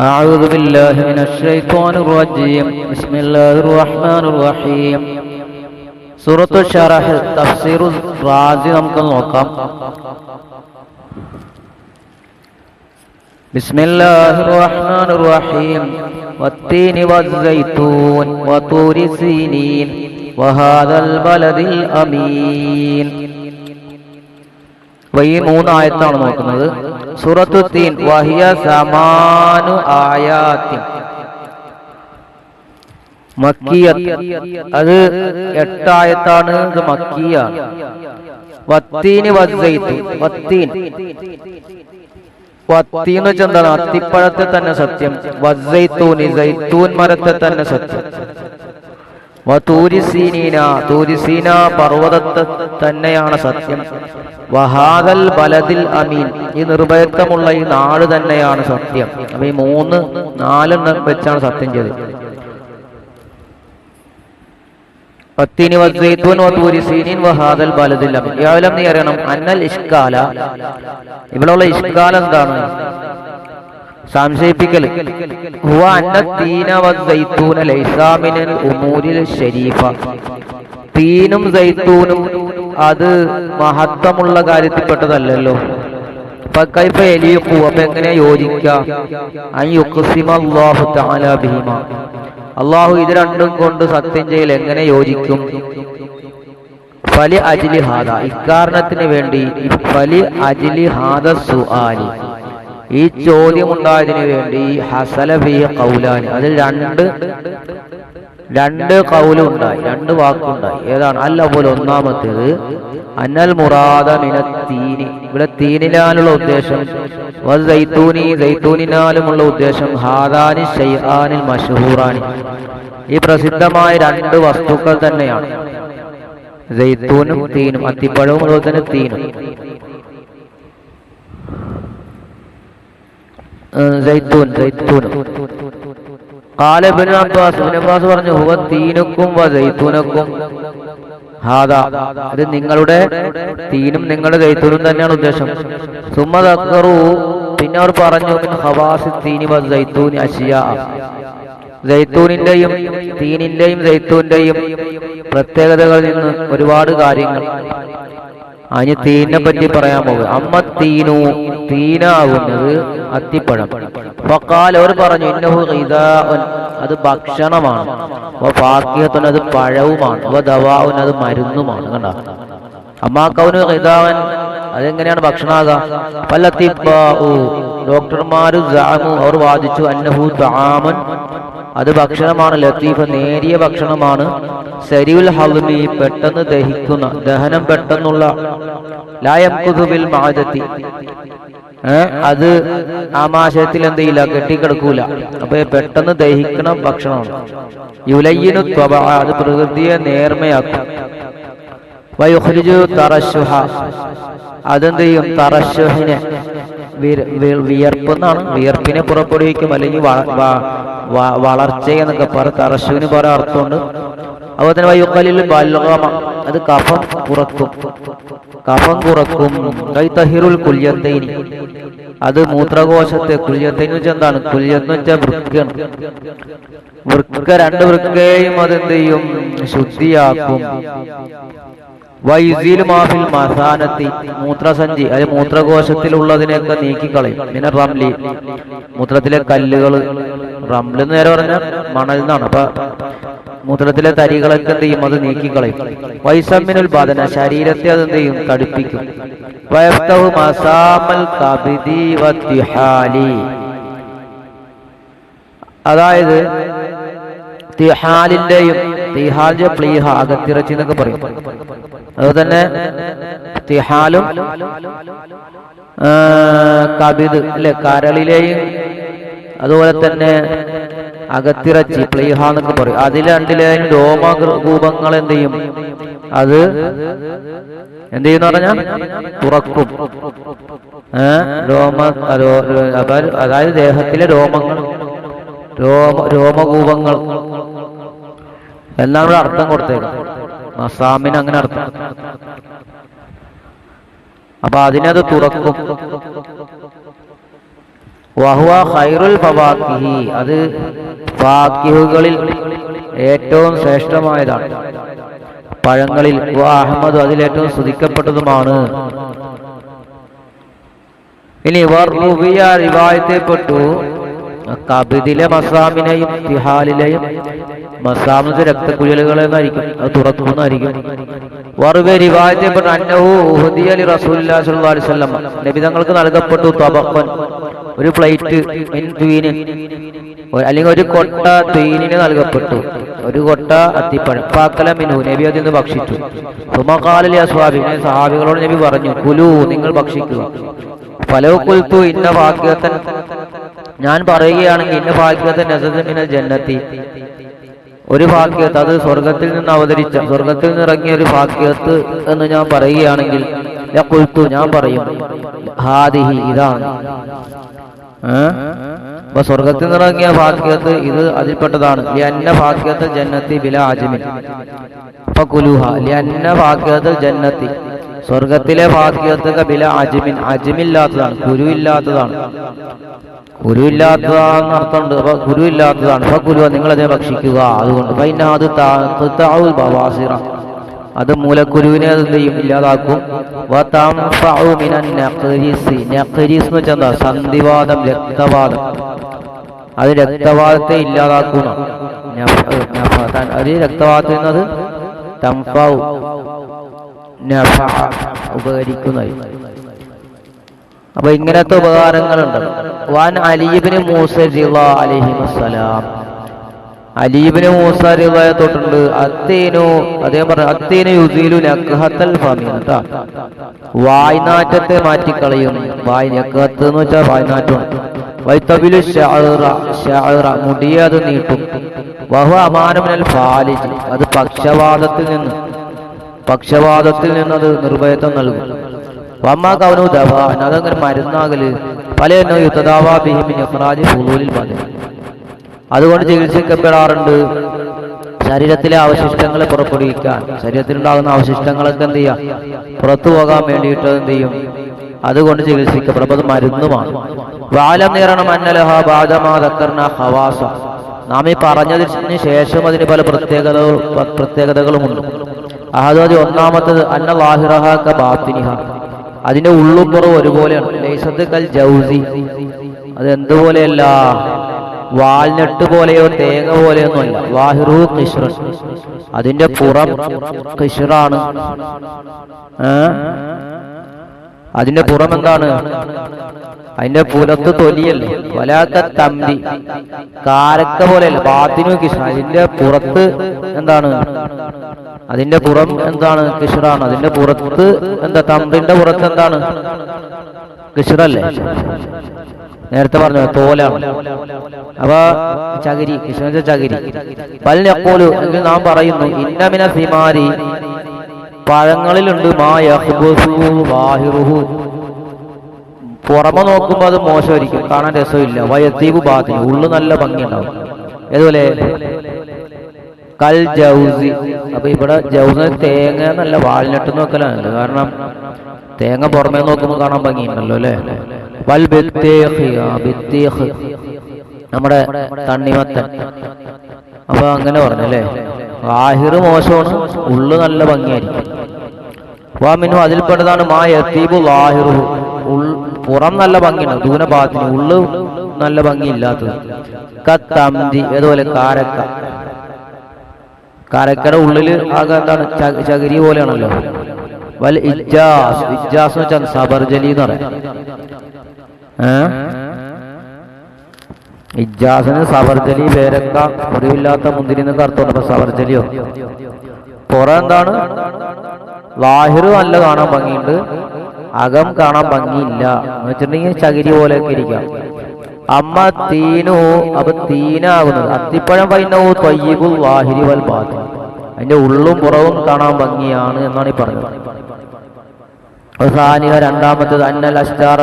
أعوذ بالله من الشيطان الرجيم بسم الله الرحمن الرحيم സൂറത്തു ഷറഹ് തഫ്സീർ റാജി നമുക്ക് നോക്കാം بسم الله الرحمن الرحيم والتين والزيتون وطور سينين وهذا البلد الأمين അപ്പൊ ഈ മൂന്നായത്താണ് നോക്കുന്നത്. സൂറത്തു തീൻ വഹിയ സമാനു ആയാത്തിൻ മക്കിയ അത് എട്ടായത്താണ് ഇത് മക്കിയാണ് വത്തീന് വസൈത്തു വത്തീൻ. വത്തീന്ന് വെച്ചാൽ എന്താണ്? അത്തിപ്പഴത്തെ തന്നെ സത്യം. വസ്സൈത്തൂനി സൈത്തൂൻ മരത്തെ തന്നെ സത്യം. തൂരിസീന പർവതത്തെ തന്നെയാണ് സത്യം. വഹാദൽ ബലദിൽ അമീൻ. ഈ നിർഭയത്വമുള്ള ഈ നാട് തന്നെയാണ് സത്യം. അപ്പൊ ഈ മൂന്ന് നാലെണ്ണം വെച്ചാണ് സത്യം ചെയ്തത്. വതൂരിസീനീൻ വഹാദൽ ബലദിൽ അന്നൽ ഇഷ്കാല എന്താണ്? സംശയിപ്പിക്കൽ തീന സൈത്തൂനും അത് മഹത്വമുള്ള കാര്യത്തിൽപ്പെട്ടതല്ലല്ലോ. കൈഫ എലിയക്കു അപ്പൊ എങ്ങനെ യോജിക്കാം? അള്ളാഹു ഇത് രണ്ടും കൊണ്ട് സത്യം ചെയ്യൽ എങ്ങനെ യോജിക്കും? ഫലി അജിലി ഹാദ. ഇക്കാരണത്തിന് വേണ്ടി ഫലി അജിലി ഹാദ സുആലി. ഈ ചോദ്യം ഉണ്ടായതിനു വേണ്ടി ഹസലഫി കൗലാനി അതിൽ രണ്ട് രണ്ട് കൗലുണ്ടായി രണ്ട് വാക്കുണ്ടായി. ഏതാണ്? അല്ല പോലെ ഒന്നാമത്തേത് അന്നൽ മുറാദ മിനത്തീനി ഇവിടെ തീനിലാലുള്ള ഉദ്ദേശം. വൈത്തൂനി സൈത്തൂനിനാലുമുള്ള ഉദ്ദേശം. ഹാദാനി ഷൈആനിൽ മഷഹൂറാനി ഈ പ്രസിദ്ധമായ രണ്ട് വസ്തുക്കൾ തന്നെയാണ്. സൈത്തൂനും തീനും അത്തിപ്പഴവും അതുപോലെ തന്നെ തീനും സൈത്തൂൻ സൈത്തൂൻ قال ابن عباس ابن عباس പറഞ്ഞു ഹുവ തീനുക്കും വ സൈത്തൂനക്കും ഹാദാ ഇത് നിങ്ങളുടെ തീനും നിങ്ങളുടെ സൈത്തൂനും തന്നെയാണ് ഉദ്ദേശം സുമ്മ തക്കറു പിന്നെ അവർ പറഞ്ഞു ഹവാസി തീനി വ സൈത്തൂനി അഷിയ സൈത്തൂനിന്റെയും തീനിന്റെയും സൈത്തൂന്റെയും പ്രത്യേകതകളിൽ നിന്ന് ഒരുപാട് കാര്യങ്ങൾ അതിന് തീനെ പറ്റി പറയാൻ പോകുക അമ്മ തീനു തീനാവുന്നത് അത്തിപ്പഴം. ഫക്കാൽ അവർ പറഞ്ഞു ഇന്നഹു അത് ഭക്ഷണമാണ്. ഫാക്കിഹത്തുൻ അത് പഴവുമാണ്. വ ദവാഉൻ അത് മരുന്നുമാണ്. കണ്ട? അമ്മാക്കവന് ഖിദാവൻ അതെങ്ങനെയാണ് ഭക്ഷണാക ഡോക്ടർമാര് ജാമു അവർ വാദിച്ചു അന്നഹു തആമൻ. അത് ഭക്ഷണമാണ്. ലത്തീഫ നേരിയ ഭക്ഷണമാണ്. സരിയുൽ ഹൽമി പെട്ടെന്ന് ദഹിക്കുന്ന ദഹനം പെട്ടെന്നുള്ള. ലായക്കുതുബിൽ മാതത്തി അത് ആമാശയത്തിൽ എന്ത് ചെയ്യില്ല? കെട്ടിക്കിടക്കൂല. അപ്പൊ പെട്ടെന്ന് ദഹിക്കണ ഭക്ഷണമാണ്. യുലയ്യനു ത്വബ അത് പ്രകൃതിയെ നേർമയാക്കും. വയുഹ്രിജു തറശുഹ അതെന്ത് ചെയ്യും? തറശുഹിനെ വിയർപ്പ് എന്നാണ് വിയർപ്പിനെ പുറപ്പെടുവിക്കും അല്ലെങ്കിൽ വളർച്ച എന്നൊക്കെ പറ തറശുവിന് പല അർത്ഥമുണ്ട്. അതുപോലെ തന്നെ വയ്യുക്കലിൽ ബൽഗമ അത് കഫം കുറക്കും. കഫം കുറക്കും. കൈതഹിറുൽ കുല്യത്തൈനി. അത് മൂത്രകോശത്തെ കുല്യത്തൈനി വെച്ചാൽ എന്താണ്? കുല്യെന്ന് വെച്ചാൽ വൃക്കാണ്. വൃക്ക രണ്ട് വൃക്കയും അതെന്ത് ചെയ്യും? ശുദ്ധിയാക്കും. മസാനത്തി മൂത്രസഞ്ചി അത് മൂത്രകോശത്തിലുള്ളതിനെയൊക്കെ നീക്കിക്കളയും. പിന്നെ റംലി. മൂത്രത്തിലെ കല്ലുകൾ റംൽ നേരെ പറഞ്ഞാൽ മണൽ എന്നാണ്. അപ്പൊ മൂത്രത്തിലെ തരികളൊക്കെ എന്ത് ചെയ്യും? അത് നീക്കിക്കളയും. വൈസമ്മിനുൽ ബാധന. ശരീരത്തെ അത് എന്ത് ചെയ്യും? തടിപ്പിക്കും. അതായത് തിഹാലിന്റെയും തിഹാലിന്റെ പ്ലീഹ അകത്തിറച്ചി എന്നൊക്കെ പറയും. അതുപോലെ തിഹാലും കബിദ് അല്ലെ കരളിലെയും അതുപോലെ തന്നെ അകത്തിറച്ചി പ്ലീഹ എന്നൊക്കെ പറയും. അതിൽ രണ്ടിലെയും രോമകൂപങ്ങൾ എന്ത് ചെയ്യും? അത് എന്ത് ചെയ്യുന്ന പറഞ്ഞാൽ തുറക്കും. രോമ അതായത് ദേഹത്തിലെ രോമങ്ങൾ രോമ രോമകൂപങ്ങൾ. എല്ലാം കൂടെ അർത്ഥം കൊടുത്തേക്കാം. മസാമിന് അങ്ങനെ അർത്ഥം. അപ്പൊ അതിനത് തുറക്കും. ഖൈറുൽ അത് ഫാക്കിഹുകളിൽ ഏറ്റവും ശ്രേഷ്ഠമായതാണ്. പഴങ്ങളിൽ വ അഹമ്മദ് അതിലേറ്റവും സ്തുതിക്കപ്പെട്ടതുമാണ് ഇനി ഇവർ റിവായത്തെപ്പെട്ടു കബിദിലെ മസാമിനെയും തിഹാലിലെയും മസാമിന്റെ രക്തക്കുഴലുകളെന്നായിരിക്കും. അത് തുറത്തുനിന്നായിരിക്കും വറുവെ റിവായത്തെപ്പെട്ടു അന്നഹു ഉഹദി അലി റസൂലുള്ളാഹി സ്വല്ലല്ലാഹു അലൈഹി വസല്ലം. നബി തങ്ങൾക്ക് നൽകപ്പെട്ടു തബഖൻ. ഒരു പ്ലേറ്റ് അല്ലെങ്കിൽ ഒരു കൊട്ട തീനിന് നൽകപ്പെട്ടു. ഒരു കൊട്ട അത്തിപ്പഴം. പാക്കല മിനു. നബി അതിൽ ഭക്ഷിച്ചു. സുമകാലി അസ്വാബി. സഹാബികളോട് നബി പറഞ്ഞു കുലു നിങ്ങൾ ഭക്ഷിക്കുക. ഫലോ കുൽത്തു ഇന്ന ഭാഗ്യത്തൻ ഞാൻ പറയുകയാണെങ്കിൽ ഇന്ന ഭാഗ്യത്തെ നസമിനൽ ജന്നത്തി. ഒരു ഭാഗ്യത്ത് അത് സ്വർഗത്തിൽ നിന്ന് അവതരിച്ച സ്വർഗത്തിൽ നിന്ന് ഇറങ്ങിയ ഒരു ഭാഗ്യത്ത് എന്ന് ഞാൻ പറയുകയാണെങ്കിൽ കുൽത്തു ഞാൻ പറയും ഹാദിഹി ഇതാണ്? അപ്പൊ സ്വർഗത്തിൽ നിന്നിറങ്ങിയ ഭാഗ്യത്ത് ഇത് അതിൽപ്പെട്ടതാണ്. ലിയന്ന ഭാഗ്യത്ത് ജന്നത്തി ബില ആജമിൻ അപ്പൊ കുലുഹ ലിയന്ന ഭാഗ്യത്ത് ജന്നത്തി. സ്വർഗത്തിലെ ഭാഗ്യത്ത് ബില അജിമിൻ. അജിമില്ലാത്തതാണ് കുരു ഇല്ലാത്തതാണെന്ന് അർത്ഥമുണ്ട് അപ്പൊ ഗുരുവില്ലാത്തതാണ്. അപ്പൊ ഗുരുവ നിങ്ങൾ അതിനെ ഭക്ഷിക്കുക. അതുകൊണ്ട് പിന്നെ അത് മൂലക്കുരുവിനെ അത് ചെയ്യും? ഇല്ലാതാക്കും. എന്താ? സന്ധിവാദം രക്തവാദം. അത് രക്തവാദത്തെ ഇല്ലാതാക്കുന്ന അത് രക്തവാദത്തിൽ നിന്നത് തംഫാവും ഉപകരിക്കുന്നതായി. അപ്പൊ ഇങ്ങനത്തെ ഉപകാരങ്ങളുണ്ട്. വാൻ അലീബിന് മൂസ അലൈഹി വസ്സലാം. അലീബിന് മൂസ റിളയെ തൊട്ടുണ്ട് അത്തേനു അദ്ദേഹം പറഞ്ഞു അത്തേനു യുസീലു നഖഹത്തൽ ഫമി കേട്ടാ വായ്നാറ്റത്തെ മാറ്റിക്കളയും. വായ് നഖത്ത് എന്ന് വെച്ചാൽ വായ്നാറ്റം. വൈത്തബിലു മുടിയെ അത് നീട്ടും. വഹു അമാനമിനൽ ഫാലിജ് അത് പക്ഷവാദത്തിൽ നിന്ന് പക്ഷവാദത്തിൽ നിന്നത് നിർഭയത്വം നൽകും. വമ്മ കവനു അതങ്ങനെ മരുന്നാകൽ. പല എണ്ണോ യുദ്ധദാവാ ബിഹിമിൻ ഇഖ്റാജി ഫുളൂലിൽ മതി അതുകൊണ്ട് ചികിത്സിക്കപ്പെടാറുണ്ട്. ശരീരത്തിലെ അവശിഷ്ടങ്ങളെ പുറപ്പെടുവിക്കാൻ. ശരീരത്തിലുണ്ടാകുന്ന അവശിഷ്ടങ്ങളൊക്കെ എന്ത് ചെയ്യാം? പുറത്തു പോകാൻ വേണ്ടിയിട്ട് എന്ത് ചെയ്യും? അതുകൊണ്ട് ചികിത്സിക്കപ്പെടും. അത് മരുന്നുമാണ്. വാലം നിറണം അന്നലഹ ബാധമാതക്കർണ ഹവാസ. നാം ഈ പറഞ്ഞതിന് ശേഷം അതിന് പല പ്രത്യേകത പ്രത്യേകതകളുമുണ്ട്. അഹദാദി ഒന്നാമത്തത് അന്ന ലാഹിറഹാക്ക ബാത്തിനിഹ. അതിന്റെ ഉള്ളും പുറവും ഒരുപോലെയാണ്. ലൈസത്ത് കൽ ജൗസി. അത് എന്തുപോലെയല്ല വാൽനട്ട് പോലെയോ തേങ്ങ പോലെയൊന്നുമല്ല. വാഹിറു കിഷ്റൻ അതിന്റെ പുറം കിഷ്റാണ്? അതിന്റെ പുറം എന്താണ് അതിന്റെ പുലത്ത് തൊലിയല്ലേ? വലാത്ത തമ്പി. കാരക്ക പോലെയല്ല ബാത്തിനു കിഷ്ണ. അതിന്റെ പുറത്ത് എന്താണ്? അതിന്റെ പുറം എന്താണ് കിഷറാണ് അതിന്റെ പുറത്ത് എന്താ? തമ്പിന്റെ പുറത്ത് എന്താണ്? കിഷറല്ലേ നേരത്തെ പറഞ്ഞു തോലാണ് അപ്പൊ ചകിരി കൃഷ്ണ ചകിരി. പല്ലിനെപ്പോലും എങ്കിൽ നാം പറയുന്നു ഇന്നമിന സിമാരി പഴങ്ങളിലുണ്ട് മാ യഹ്ബുസു വാഹിറുഹു. പുറമെ നോക്കുമ്പോൾ അത് മോശമായിരിക്കും. കാണാൻ രസമില്ല. വയത്തീവ് ബാധി ഉള്ളു നല്ല ഭംഗിയുണ്ടാവും. ഏതുപോലെ? കൽ ജൗസി. അപ്പൊ ഇവിടെ ജൗസ് തേങ്ങ എന്നല്ല വാൾനട്ട് നോക്കലാണ് കാരണം തേങ്ങ പുറമേ നോക്കുമ്പോൾ കാണാൻ ഭംഗിയുണ്ടല്ലോ അല്ലെ? വൽ നമ്മുടെ തണ്ണിമത്തൻ. അപ്പൊ അങ്ങനെ പറഞ്ഞു അല്ലേ? ആഹിർ മോശമാണ്. ഉള്ളു നല്ല ഭംഗിയായിരിക്കും. വാമിനു അതിൽപ്പെട്ടതാണ് മാ യത്തീബു ലാഹിറു പുറം നല്ല ഭംഗിയാണ്. ദൂനഭാഗത്തിന് ഉള്ളു നല്ല ഭംഗിയില്ലാത്തത്. കത്തമ്പി അതുപോലെ കാരക്ക. കാരക്കയുടെ ഉള്ളിൽ ആകെ എന്താണ്? ചകിരി പോലെയാണല്ലോ. വൽ ഇജാസ് ഇജാസ് എന്ന് വെച്ചാൽ സബർജലി എന്ന് പറയാം. ഇജാസിന് സബർജലി പേരക്ക കുറിവില്ലാത്ത മുന്തിരി എന്നൊക്കെ അർത്ഥമുണ്ട് അപ്പൊ സബർജലിയോ പുറം എന്താണ്? വാഹിർ നല്ല കാണാൻ ഭംഗിയുണ്ട്. അകം കാണാൻ ഭംഗിയില്ല. എന്ന് വെച്ചിട്ടുണ്ടെങ്കിൽ ചകിരി പോലെയൊക്കെ ഇരിക്കാം. അമ്മ തീനു അപ്പൊ തീനാകുന്നത്. അത്തിപ്പഴം പൈനവും തൊയ്യബുൽ വാഹിരി വൽ ബാത്തി അതിന്റെ ഉള്ളും പുറവും കാണാൻ ഭംഗിയാണ് എന്നാണ് ഈ പറഞ്ഞത്. അവസാനിക രണ്ടാമത്തത് അന്നൽ അസ്റ്റാർ